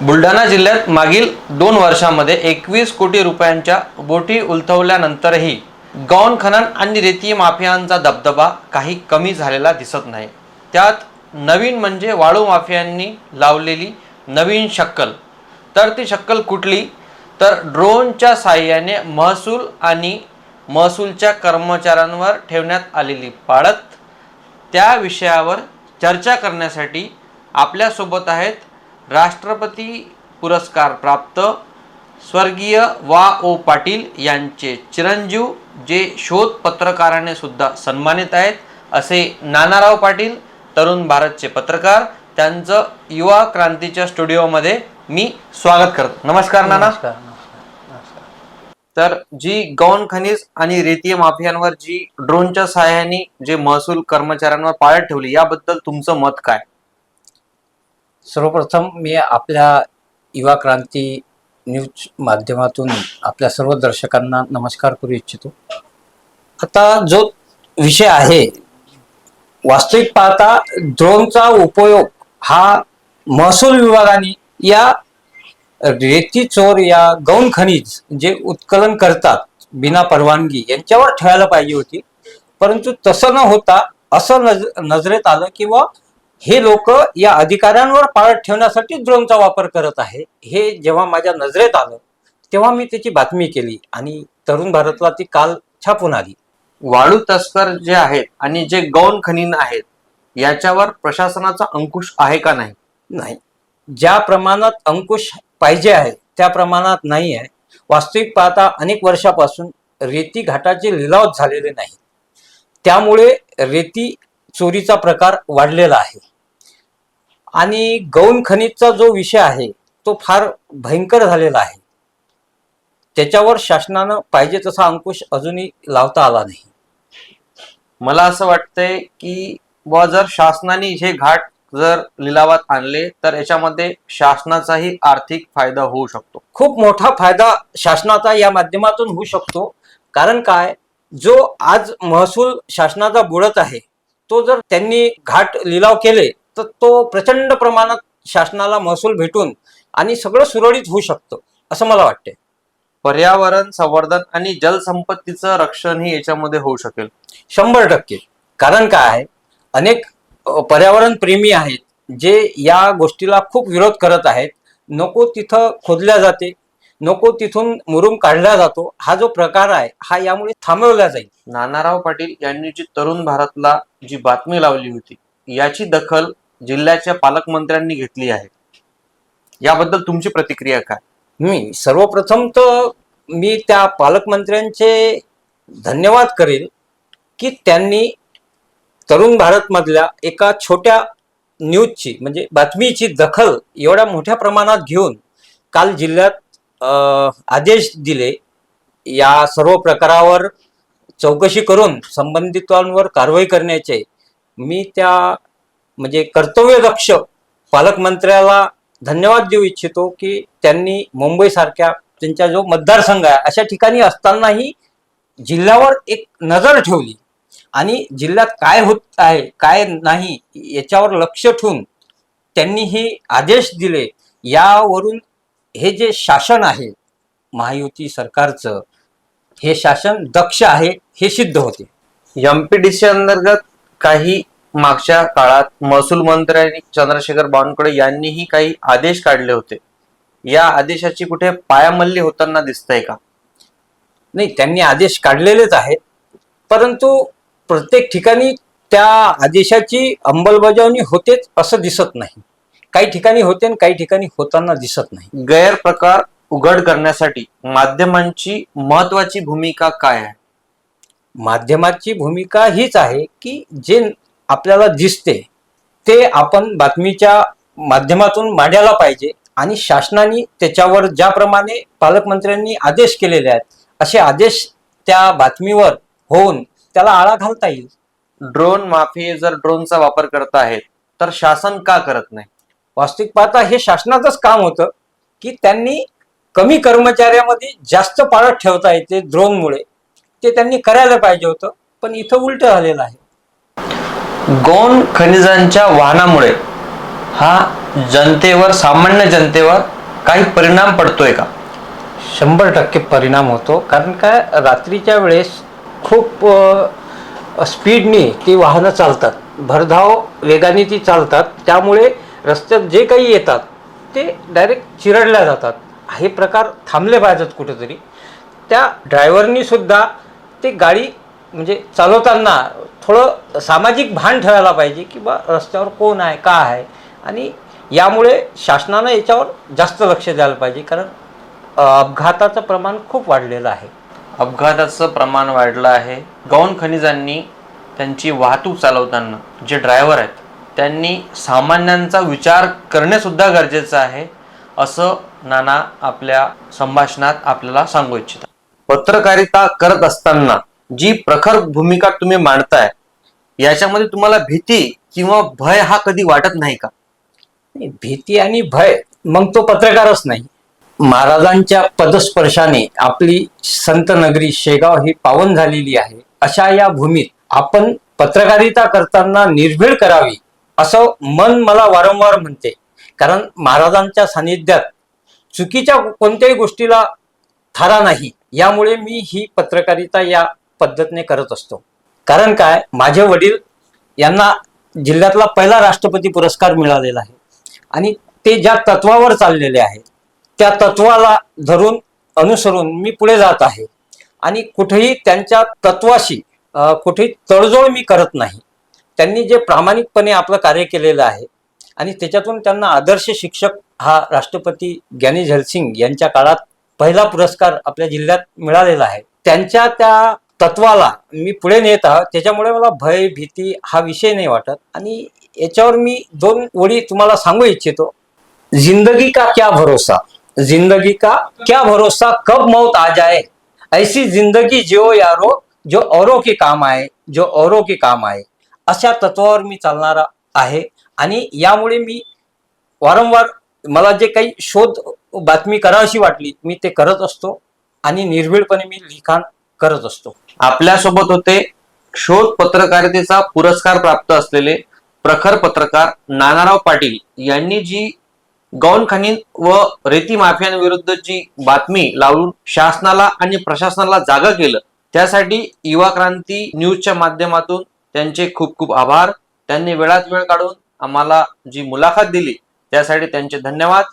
बुलढाणा जिल्ह्यात मागील दोन वर्षामध्ये एकवीस कोटी रुपयांच्या बोटी उलथवल्यानंतरही गौण खनन आणि रेती माफियांचा दबदबा काही कमी झालेला दिसत नाही. त्यात नवीन म्हणजे वाळू माफियांनी लावलेली नवीन शक्कल. तर ती शक्कल कुठली? तर ड्रोनच्या साहाय्याने महसूल आणि महसूलच्या कर्मचाऱ्यांवर ठेवण्यात आलेली पाळत त्या विषयावर चर्चा करण्यासाठी आपल्यासोबत आहेत राष्ट्रपती पुरस्कार प्राप्त स्वर्गीय वा ओ पाटील यांचे चिरंजीव जे शोध पत्रकाराने सुद्धा सन्मानित आहेत असे नानाराव पाटील तरुण भारतचे पत्रकार त्यांचं युवा क्रांतीच्या स्टुडिओमध्ये मी स्वागत करतो. नमस्कार नाना. नमस्कार नमस्कार. नमस्कार तर जी गौण खनिज आणि रेतीय माफियांवर जी ड्रोनच्या सहाय्याने जे महसूल कर्मचाऱ्यांवर पाळत ठेवली याबद्दल तुमचं मत काय? सर्वप्रथम मी आपल्या युवा क्रांती न्यूज माध्यमातून आपल्या सर्व दर्शकांना नमस्कार करू इच्छितो. आता जो विषय आहे वास्तविक पाहता ड्रोनचा उपयोग हा महसूल विभागाने या रेती चोर या गौण खनिज जे उत्खनन करतात बिना परवानगी यांच्यावर ठेवायला पाहिजे होती. परंतु तसं न होता असं नज नजरेत आलं किंवा हे लोक या अधिकाऱ्यांवर पाळत ठेवण्यासाठी ड्रोनचा वापर करत आहे. हे जेव्हा माझ्या नजरेत आलं तेव्हा मी त्याची बातमी केली आणि तरुण भारतला ती काल छापून आली. वाळू तस्कर जे आहेत आणि जे गौण खनिज आहेत याच्यावर प्रशासनाचा अंकुश आहे का नाही? नाही. ज्या प्रमाणात अंकुश पाहिजे आहे त्या प्रमाणात नाही आहे. वास्तविक पाहता अनेक वर्षापासून रेती घाटाचे लिलाव झालेले नाही. त्यामुळे रेती चोरीचा प्रकार वाढलेला आहे. आणि गौण खनिजचा जो विषय आहे तो फार भयंकर झालेला आहे. त्याच्यावर शासनानं पाहिजे तसा अंकुश अजूनही लावता आला नाही. मला असं वाटतंय की बुवा जर शासनाने हे घाट जर लिलावात आणले तर याच्यामध्ये शासनाचाही आर्थिक फायदा होऊ शकतो. खूप मोठा फायदा शासनाचा या माध्यमातून होऊ शकतो. कारण काय? जो आज महसूल शासनाचा बुडत आहे तो जर त्यांनी घाट लिलाव केले तर तो प्रचंड प्रमाणात शासनाला महसूल भेटून आणि सगळं सुरळीत होऊ शकतं असं मला वाटते पर्यावरण संवर्धन आणि जलसंपत्तीचं रक्षणही याच्यामध्ये होऊ शकेल. शंभर टक्के. कारण काय आहे? अनेक पर्यावरण प्रेमी आहेत जे या गोष्टीला खूप विरोध करत आहेत. नको तिथं खोदल्या जाते. नको तिथून मुरुम काढला जातो. हा जो प्रकार आहे हा यामुळे थांबवला जाईल. नानाराव पाटील यांनी जी तरुण भारतला जी बातमी लावली होती याची दखल जिल्ह्याच्या पालकमंत्र्यांनी घेतली आहे. याबद्दल तुमची प्रतिक्रिया काय? मी सर्वप्रथम तर मी त्या पालकमंत्र्यांचे धन्यवाद करेल की त्यांनी तरुण भारतमधल्या एका छोट्या न्यूजची म्हणजे बातमीची दखल एवढ्या मोठ्या प्रमाणात घेऊन काल जिल्ह्यात आदेश दिले. या सर्व प्रकारावर चौकशी करून संबंधितांवर कारवाई करण्याचे मी त्या म्हणजे कर्तव्यदक्ष पालकमंत्र्याला धन्यवाद देऊ इच्छितो की त्यांनी मुंबईसारख्या त्यांचा जो मतदारसंघ आहे अशा ठिकाणी असतानाही जिल्ह्यावर एक नजर ठेवली. आणि जिल्ह्यात काय होत आहे काय नाही याच्यावर लक्ष ठेवून त्यांनी हे आदेश दिले. यावरून हे जे शासन आहे महायुती सरकारचं हे शासन दक्ष आहे हे सिद्ध होते. एमपीडीसी अंतर्गत काही मागच्या काळात महसूल मंत्री चंद्रशेखर बावनकुळे यांनीही काही आदेश काढले होते. या आदेशाची कुठे पायामल्ली होताना दिसतंय का? नाही त्यांनी आदेश काढलेलेच आहेत परंतु प्रत्येक ठिकाणी त्या आदेशाची अंमलबजावणी होतेच असं दिसत नाही. काही ठिकाणी होते आणि काही ठिकाणी होताना दिसत नाही. गैरप्रकार उघड करण्यासाठी माध्यमांची महत्वाची भूमिका काय आहे? माध्यमाची भूमिका हीच आहे की जे आपल्याला दिसते ते आपण बातमीच्या माध्यमातून मांडायला पाहिजे आणि शासनाने त्याच्यावर ज्याप्रमाणे पालकमंत्र्यांनी आदेश केलेले आहेत असे आदेश त्या बातमीवर होऊन त्याला आळा घालता येईल. ड्रोन माफी जर ड्रोनचा वापर करत आहेत तर शासन का करत नाही? वास्तविक पाहता हे शासनाचंच काम होतं की त्यांनी कमी कर्मचाऱ्यामध्ये जास्त पाळत ठेवता येते ड्रोनमुळे ते त्यांनी करायला पाहिजे होतं पण इथं उलट झालेलं आहे. गौण खनिजांच्या वाहनामुळे हा जनतेवर सामान्य जनतेवर काही परिणाम पडतोय का? शंभर टक्के परिणाम होतो कारण काय रात्रीच्या वेळेस खूप स्पीडनी ती वाहनं चालतात. भरधाव वेगाने ती चालतात. त्यामुळे रस्त्यात जे काही येतात ते डायरेक्ट चिरडल्या जातात. हे प्रकार थांबले पाहिजेत कुठेतरी. त्या ड्रायव्हरनीसुद्धा ते गाडी म्हणजे चालवताना थोडं सामाजिक भान ठेवायला पाहिजे की बा रस्त्यावर कोण आहे का आहे? आणि यामुळे शासनानं याच्यावर जास्त लक्ष द्यायला पाहिजे. कारण अपघाताचं प्रमाण खूप वाढलेलं आहे. अपघाताचं प्रमाण वाढलं आहे. गौण खनिजांनी त्यांची वाहतूक चालवताना जे ड्रायव्हर आहेत त्यांनी सामान्यांचा विचार करणे सुद्धा गरजेचं आहे असं नाना आपल्या संभाषणात आपल्याला सांगू इच्छितात. पत्रकारिता करत असताना जी प्रखर भूमिका तुम्ही मांडताय याच्यामध्ये तुम्हाला भीती किंवा भय हा कधी वाटत नाही का? भीती आणि भय मग तो पत्रकारच नाही. महाराजांच्या पदस्पर्शाने आपली संत नगरी शेगाव ही पावन झालेली आहे. अशा या भूमीत आपण पत्रकारिता करताना निर्भीड करावी. असं मन मला वारंवार म्हणते. कारण महाराजांच्या सानिध्यात चुकीच्या कोणत्याही गोष्टीला थारा नाही. यामुळे मी ही पत्रकारिता या पद्धतीने करत असतो. कारण काय? माझे वडील यांना जिल्ह्यातला पहिला राष्ट्रपती पुरस्कार मिळालेला आहे. आणि ते ज्या तत्वावर चाललेले आहे त्या तत्वाला धरून अनुसरून मी पुढे जात आहे. आणि कुठेही त्यांच्या तत्वाशी कुठेही तडजोड मी करत नाही. त्यांनी जे प्रामाणिकपणे आपलं कार्य केलेलं आहे आणि त्याच्यातून त्यांना आदर्श शिक्षक हा राष्ट्रपती ज्ञानी झलसिंग यांच्या काळात पहिला पुरस्कार आपल्या जिल्ह्यात मिळालेला आहे. त्यांच्या त्या तत्वाला मी पुढे नेत आहोत. त्याच्यामुळे मला भय भीती हा विषय नाही वाटत. आणि याच्यावर मी दोन ओळी तुम्हाला सांगू इच्छितो. जिंदगी का क्या भरोसा? जिंदगी का क्या भरोसा? कब मौत आ जाए? ऐसी जिंदगी जिओ यारो जो औरों के काम आए जो औरों के काम आए। अशा तत्वावर मी चालणारा आहे. आणि यामुळे मी वारंवार मला जे काही शोध बातमी करावीशी वाटली मी ते करत असतो. आणि निर्भीडपणे मी लिखाण करत असतो. आपल्यासोबत होते शोध पत्रकारितेचा पुरस्कार प्राप्त असलेले प्रखर पत्रकार नानाराव पाटील यांनी जी गौण व रेती माफियांविरुद्ध जी बातमी लावून शासनाला आणि प्रशासनाला जागा केलं त्यासाठी युवा क्रांती न्यूजच्या माध्यमातून त्यांचे खूप खूप आभार. त्यांनी वेळात वेळ काढून आम्हाला जी मुलाखत दिली त्यासाठी त्यांचे धन्यवाद.